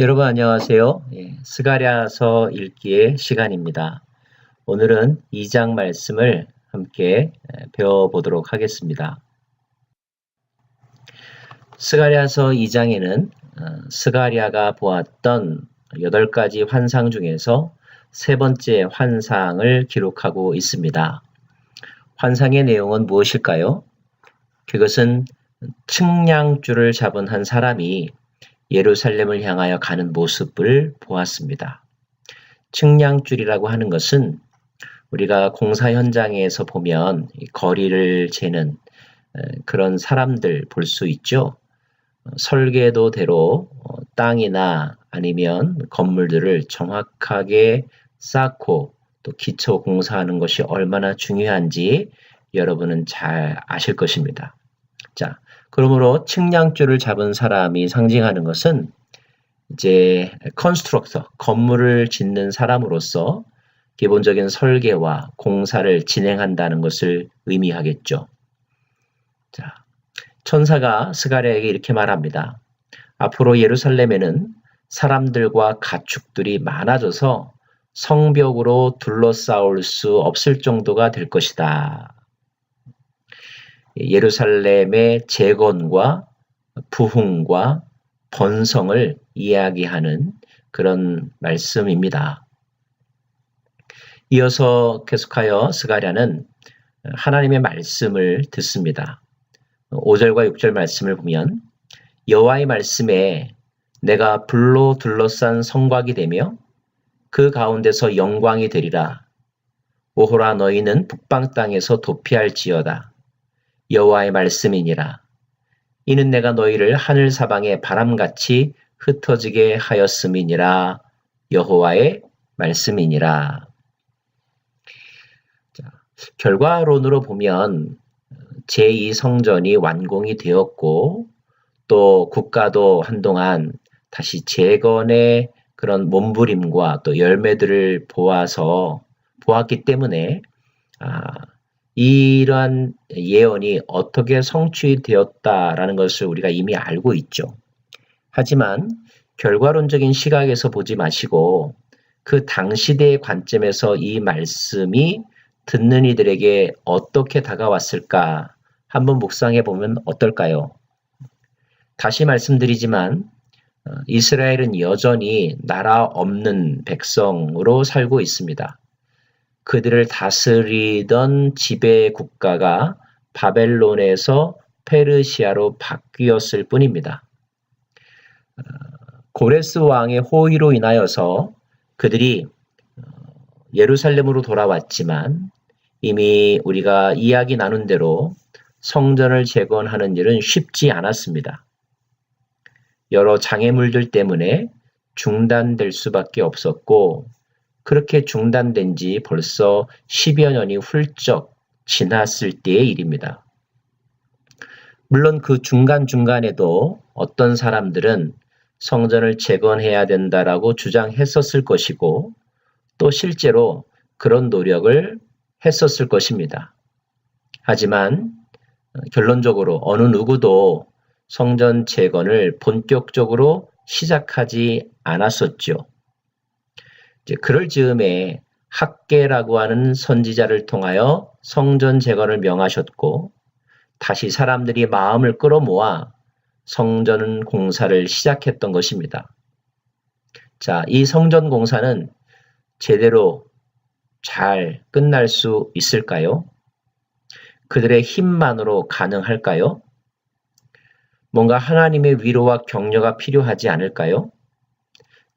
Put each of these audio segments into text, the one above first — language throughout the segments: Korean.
여러분 안녕하세요. 예, 스가랴서 읽기의 시간입니다. 오늘은 2장 말씀을 함께 예, 배워보도록 하겠습니다. 스가랴서 2장에는 어, 스가랴가 보았던 8가지 환상 중에서 세 번째 환상을 기록하고 있습니다. 환상의 내용은 무엇일까요? 그것은 측량줄을 잡은 한 사람이 예루살렘을 향하여 가는 모습을 보았습니다. 측량줄이라고 하는 것은 우리가 공사 현장에서 보면 거리를 재는 그런 사람들 볼 수 있죠. 설계도대로 어, 땅이나 아니면 건물들을 정확하게 쌓고 또 기초 공사하는 것이 얼마나 중요한지 여러분은 잘 아실 것입니다. 자, 그러므로 측량줄을 잡은 사람이 상징하는 것은 이제 컨스트럭터, 건물을 짓는 사람으로서 기본적인 설계와 공사를 진행한다는 것을 의미하겠죠. 자, 천사가 스가랴에게 이렇게 말합니다. 앞으로 예루살렘에는 사람들과 가축들이 많아져서 성벽으로 둘러싸올 수 없을 정도가 될 것이다. 예루살렘의 재건과 부흥과 번성을 이야기하는 그런 말씀입니다. 이어서 계속하여 스가랴는 하나님의 말씀을 듣습니다. 5절과 6절 말씀을 보면 여호와의 말씀에 내가 불로 둘러싼 성곽이 되며 그 가운데서 영광이 되리라. 오호라 너희는 북방 땅에서 도피할지어다. 여호와의 말씀이니라. 이는 내가 너희를 하늘 사방에 바람같이 흩어지게 하였음이니라. 여호와의 말씀이니라. 자, 결과론으로 보면 제2성전이 완공이 되었고 또 국가도 한동안 다시 재건의 그런 몸부림과 또 열매들을 보아서 보았기 때문에 아, 이러한 예언이 어떻게 성취되었다라는 것을 우리가 이미 알고 있죠. 하지만 결과론적인 시각에서 보지 마시고 그 당시대의 관점에서 이 말씀이 듣는 이들에게 어떻게 다가왔을까 한번 묵상해 보면 어떨까요? 다시 말씀드리지만 어, 이스라엘은 여전히 나라 없는 백성으로 살고 있습니다. 그들을 다스리던 지배 국가가 바벨론에서 페르시아로 바뀌었을 뿐입니다. 어, 고레스 왕의 호의로 인하여서 그들이 어, 예루살렘으로 돌아왔지만 이미 우리가 이야기 나눈 대로 성전을 재건하는 일은 쉽지 않았습니다. 여러 장애물들 때문에 중단될 수밖에 없었고 그렇게 중단된 지 벌써 10여 년이 훌쩍 지났을 때의 일입니다. 물론 그 중간중간에도 어떤 사람들은 성전을 재건해야 된다라고 주장했었을 것이고 또 실제로 그런 노력을 했었을 것입니다. 하지만 결론적으로 어느 누구도 성전 재건을 본격적으로 시작하지 않았었죠. 그럴 즈음에 학계라고 하는 선지자를 통하여 성전 재건을 명하셨고 다시 사람들이 마음을 끌어모아 성전 공사를 시작했던 것입니다. 자, 이 성전 공사는 제대로 잘 끝날 수 있을까요? 그들의 힘만으로 가능할까요? 뭔가 하나님의 위로와 격려가 필요하지 않을까요?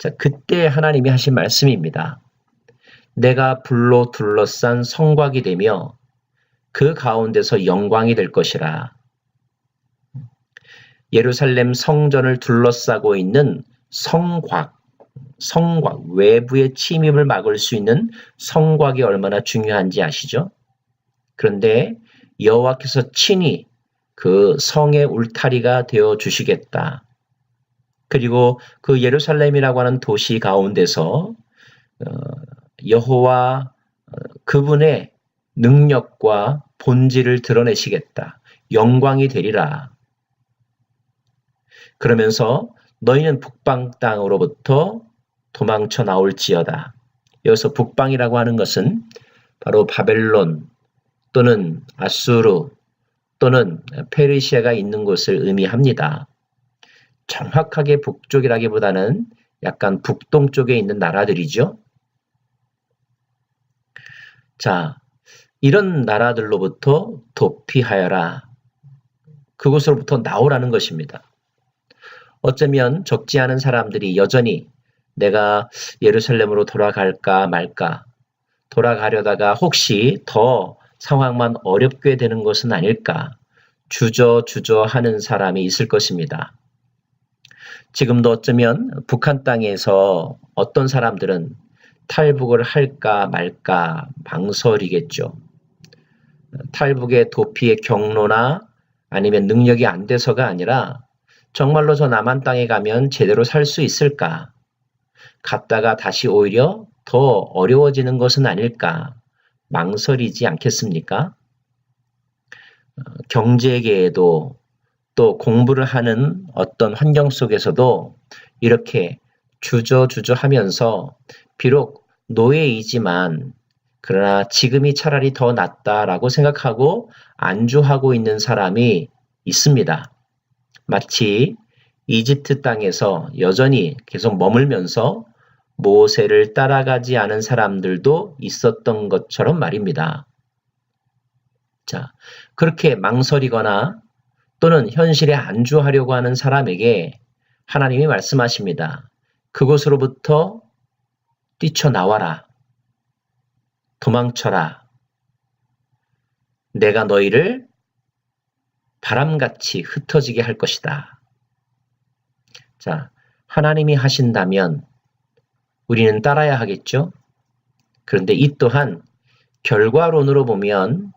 자, 그때 하나님이 하신 말씀입니다. 내가 불로 둘러싼 성곽이 되며 그 가운데서 영광이 될 것이라. 예루살렘 성전을 둘러싸고 있는 성곽, 성곽, 외부의 침입을 막을 수 있는 성곽이 얼마나 중요한지 아시죠? 그런데 여호와께서 친히 그 성의 울타리가 되어 주시겠다. 그리고 그 예루살렘이라고 하는 도시 가운데서 어, 여호와 어, 그분의 능력과 본질을 드러내시겠다. 영광이 되리라. 그러면서 너희는 북방 땅으로부터 도망쳐 나올지어다. 여기서 북방이라고 하는 것은 바로 바벨론 또는 아수르 또는 페르시아가 있는 곳을 의미합니다. 정확하게 북쪽이라기보다는 약간 북동쪽에 있는 나라들이죠. 자, 이런 나라들로부터 도피하여라. 그곳으로부터 나오라는 것입니다. 어쩌면 적지 않은 사람들이 여전히 내가 예루살렘으로 돌아갈까 말까 돌아가려다가 혹시 더 상황만 어렵게 되는 것은 아닐까 주저주저 하는 사람이 있을 것입니다. 지금도 어쩌면 북한 땅에서 어떤 사람들은 탈북을 할까 말까 망설이겠죠. 탈북의 도피의 경로나 아니면 능력이 안 돼서가 아니라 정말로 저 남한 땅에 가면 제대로 살 수 있을까? 갔다가 다시 오히려 더 어려워지는 것은 아닐까? 망설이지 않겠습니까? 어, 경제계에도 또 공부를 하는 어떤 환경 속에서도 이렇게 주저주저 하면서 비록 노예이지만 그러나 지금이 차라리 더 낫다라고 생각하고 안주하고 있는 사람이 있습니다. 마치 이집트 땅에서 여전히 계속 머물면서 모세를 따라가지 않은 사람들도 있었던 것처럼 말입니다. 자, 그렇게 망설이거나 또는 현실에 안주하려고 하는 사람에게 하나님이 말씀하십니다. 그곳으로부터 뛰쳐나와라. 도망쳐라. 내가 너희를 바람같이 흩어지게 할 것이다. 자, 하나님이 하신다면 우리는 따라야 하겠죠? 그런데 이 또한 결과론으로 보면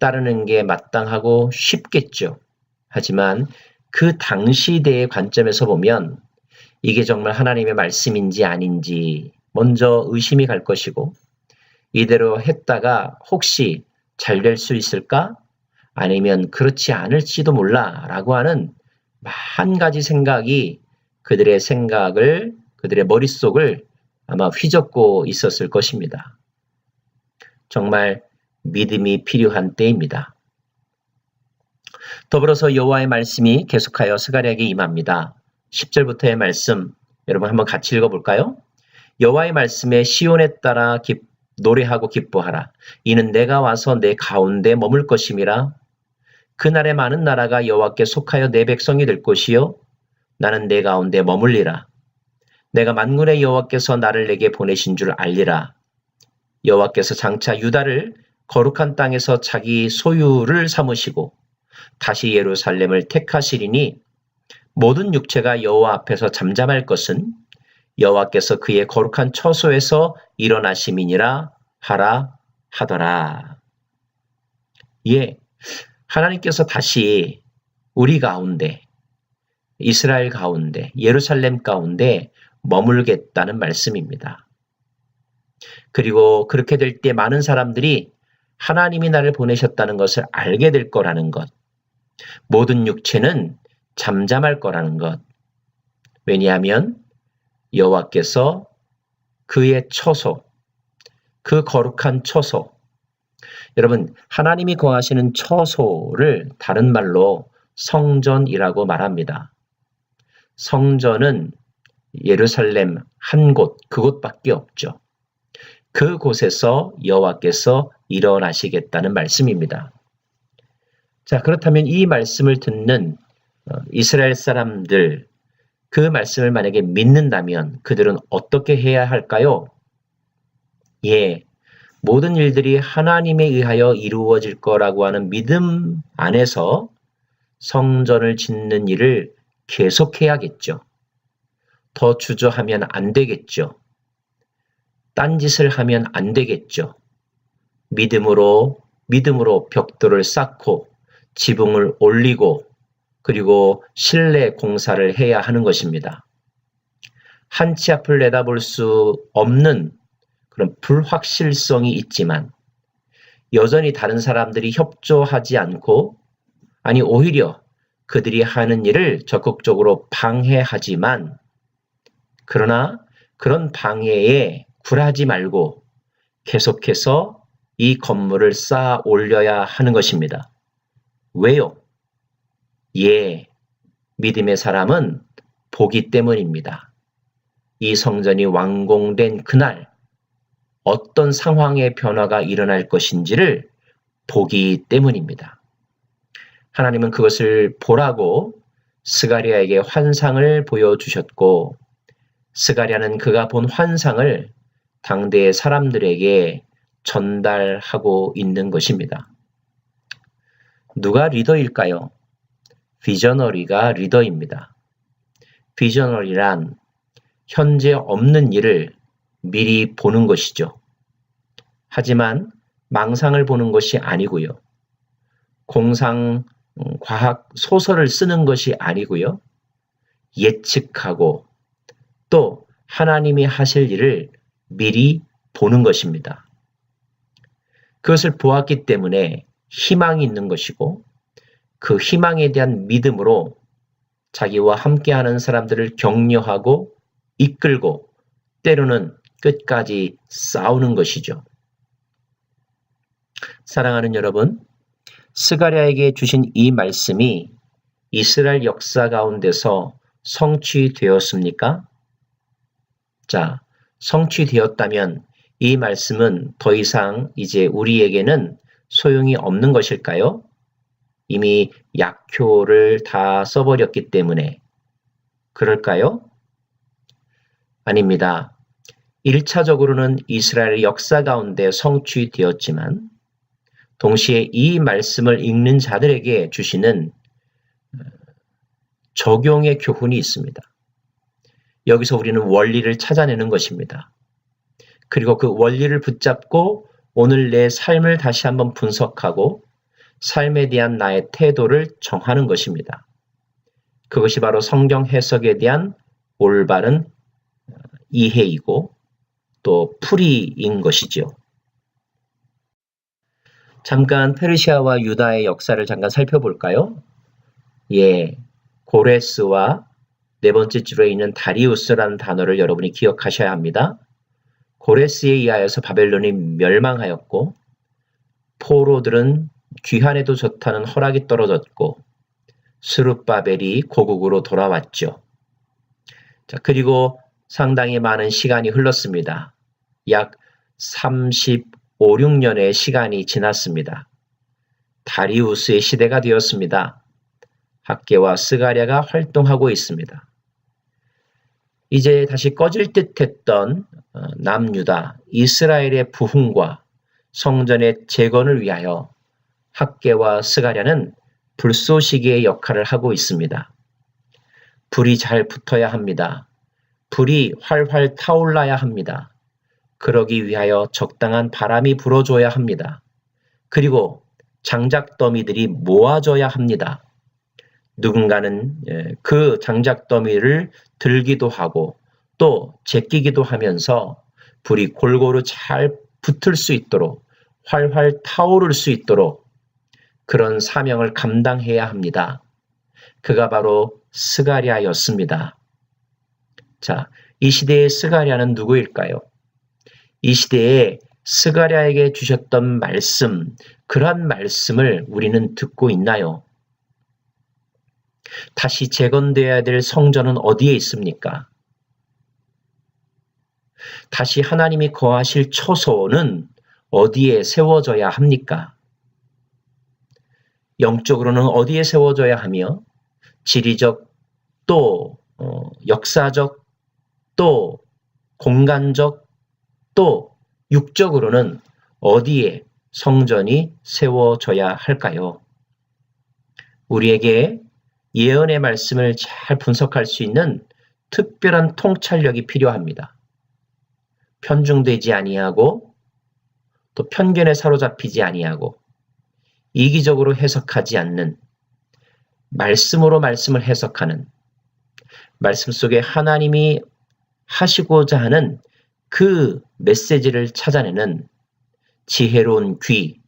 따르는 게 마땅하고 쉽겠죠. 하지만 그 당시 대의 관점에서 보면 이게 정말 하나님의 말씀인지 아닌지 먼저 의심이 갈 것이고 이대로 했다가 혹시 잘 될 수 있을까? 아니면 그렇지 않을지도 몰라 라고 하는 한 가지 생각이 그들의 생각을, 그들의 머릿속을 아마 휘젓고 있었을 것입니다. 정말 믿음이 필요한 때입니다. 더불어서 여호와의 말씀이 계속하여 스가랴에게 임합니다. 10절부터의 말씀 여러분 한번 같이 읽어볼까요? 여호와의 말씀에 시온에 따라 기, 노래하고 기뻐하라. 이는 내가 와서 내 가운데 머물 것임이라. 그날에 많은 나라가 여호와께 속하여 내 백성이 될 것이요 나는 내 가운데 머물리라. 내가 만군의 여호와께서 나를 내게 보내신 줄 알리라. 여호와께서 장차 유다를 거룩한 땅에서 자기 소유를 삼으시고 다시 예루살렘을 택하시리니 모든 육체가 여호와 앞에서 잠잠할 것은 여호와께서 그의 거룩한 처소에서 일어나심이니라 하라 하더라. 예, 하나님께서 다시 우리 가운데, 이스라엘 가운데, 예루살렘 가운데 머물겠다는 말씀입니다. 그리고 그렇게 될 때 많은 사람들이 하나님이 나를 보내셨다는 것을 알게 될 거라는 것. 모든 육체는 잠잠할 거라는 것. 왜냐하면 여호와께서 그의 처소, 그 거룩한 처소, 여러분 하나님이 거하시는 처소를 다른 말로 성전이라고 말합니다. 성전은 예루살렘 한 곳, 그곳밖에 없죠. 그곳에서 여호와께서 일어나시겠다는 말씀입니다. 자, 그렇다면 이 말씀을 듣는 어, 이스라엘 사람들, 그 말씀을 만약에 믿는다면 그들은 어떻게 해야 할까요? 예, 모든 일들이 하나님에 의하여 이루어질 거라고 하는 믿음 안에서 성전을 짓는 일을 계속해야겠죠. 더 주저하면 안 되겠죠. 딴짓을 하면 안 되겠죠. 믿음으로, 믿음으로 벽돌을 쌓고 지붕을 올리고 그리고 실내 공사를 해야 하는 것입니다. 한치 앞을 내다볼 수 없는 그런 불확실성이 있지만 여전히 다른 사람들이 협조하지 않고 아니 오히려 그들이 하는 일을 적극적으로 방해하지만 그러나 그런 방해에 굴하지 말고 계속해서 이 건물을 쌓아 올려야 하는 것입니다. 왜요? 예, 믿음의 사람은 보기 때문입니다. 이 성전이 완공된 그날 어떤 상황의 변화가 일어날 것인지를 보기 때문입니다. 하나님은 그것을 보라고 스가리아에게 환상을 보여주셨고 스가리아는 그가 본 환상을 당대의 사람들에게 전달하고 있는 것입니다. 누가 리더일까요? 비저너리가 리더입니다. 비저너리란 현재 없는 일을 미리 보는 것이죠. 하지만 망상을 보는 것이 아니고요. 공상 음, 과학 소설을 쓰는 것이 아니고요. 예측하고 또 하나님이 하실 일을 미리 보는 것입니다. 그것을 보았기 때문에 희망이 있는 것이고 그 희망에 대한 믿음으로 자기와 함께하는 사람들을 격려하고 이끌고 때로는 끝까지 싸우는 것이죠. 사랑하는 여러분, 스가랴에게 주신 이 말씀이 이스라엘 역사 가운데서 성취되었습니까? 자, 성취되었다면 이 말씀은 더 이상 이제 우리에게는 소용이 없는 것일까요? 이미 약효를 다 써버렸기 때문에 그럴까요? 아닙니다. 1차적으로는 이스라엘 역사 가운데 성취되었지만 동시에 이 말씀을 읽는 자들에게 주시는 어, 적용의 교훈이 있습니다. 여기서 우리는 원리를 찾아내는 것입니다. 그리고 그 원리를 붙잡고 오늘 내 삶을 다시 한번 분석하고 삶에 대한 나의 태도를 정하는 것입니다. 그것이 바로 성경 해석에 대한 올바른 어, 이해이고 또 풀이인 것이죠. 잠깐 페르시아와 유다의 역사를 잠깐 살펴볼까요? 예, 고레스와 네 번째 줄에 있는 다리우스라는 단어를 여러분이 기억하셔야 합니다. 고레스에 의하여서 바벨론이 멸망하였고 포로들은 귀환에도 좋다는 허락이 떨어졌고 스룹바벨이 고국으로 돌아왔죠. 자, 그리고 상당히 많은 시간이 흘렀습니다. 약 35, 6년의 시간이 지났습니다. 다리우스의 시대가 되었습니다. 학계와 스가랴가 활동하고 있습니다. 이제 다시 꺼질 듯 했던 어, 남유다 이스라엘의 부흥과 성전의 재건을 위하여 학계와 스가랴는 불쏘시개의 역할을 하고 있습니다. 불이 잘 붙어야 합니다. 불이 활활 타올라야 합니다. 그러기 위하여 적당한 바람이 불어줘야 합니다. 그리고 장작 더미들이 모아져야 합니다. 누군가는 예, 그 장작 더미를 들기도 하고 또 제끼기도 하면서 불이 골고루 잘 붙을 수 있도록 활활 타오를 수 있도록 그런 사명을 감당해야 합니다. 그가 바로 스가리아였습니다. 자, 이 시대의 스가리아는 누구일까요? 이 시대에 스가리아에게 주셨던 말씀, 그러한 말씀을 우리는 듣고 있나요? 다시 재건되어야 될 성전은 어디에 있습니까? 다시 하나님이 거하실 처소는 어디에 세워져야 합니까? 영적으로는 어디에 세워져야 하며 지리적 또 어, 역사적 또 공간적 또 육적으로는 어디에 성전이 세워져야 할까요? 우리에게 예언의 말씀을 잘 분석할 수 있는 특별한 통찰력이 필요합니다. 편중되지 아니하고 또 편견에 사로잡히지 아니하고 이기적으로 해석하지 않는 말씀으로 말씀을 해석하는 말씀 속에 하나님이 하시고자 하는 그 메시지를 찾아내는 지혜로운 귀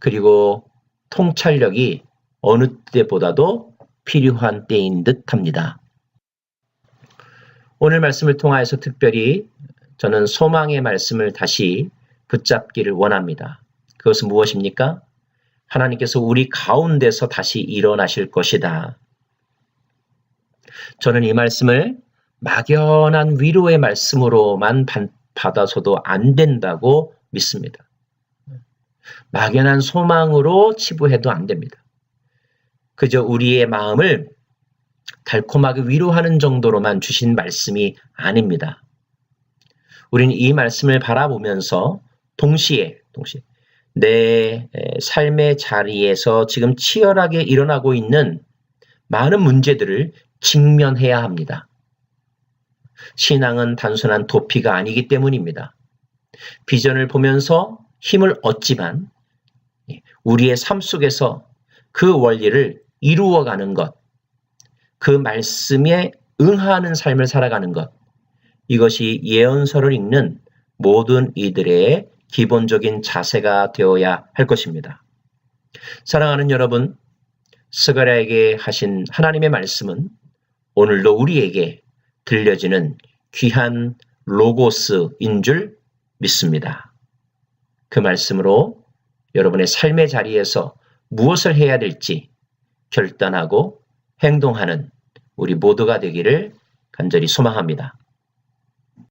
그리고 통찰력이 어느 때보다도 필요한 때인 듯 합니다. 오늘 말씀을 통하여서 특별히 저는 소망의 말씀을 다시 붙잡기를 원합니다. 그것은 무엇입니까? 하나님께서 우리 가운데서 다시 일어나실 것이다. 저는 이 말씀을 막연한 위로의 말씀으로만 받아서도 안 된다고 믿습니다. 막연한 소망으로 치부해도 안 됩니다. 그저 우리의 마음을 달콤하게 위로하는 정도로만 주신 말씀이 아닙니다. 우리는 이 말씀을 바라보면서 동시에, 동시에 내 삶의 자리에서 지금 치열하게 일어나고 있는 많은 문제들을 직면해야 합니다. 신앙은 단순한 도피가 아니기 때문입니다. 비전을 보면서 힘을 얻지만 우리의 삶 속에서 그 원리를 이루어가는 것, 그 말씀에 응하는 삶을 살아가는 것, 이것이 예언서를 읽는 모든 이들의 기본적인 자세가 되어야 할 것입니다. 사랑하는 여러분, 스가랴에게 하신 하나님의 말씀은 오늘도 우리에게 들려지는 귀한 로고스인 줄 믿습니다. 그 말씀으로 여러분의 삶의 자리에서 무엇을 해야 될지 결단하고 행동하는 우리 모두가 되기를 간절히 소망합니다.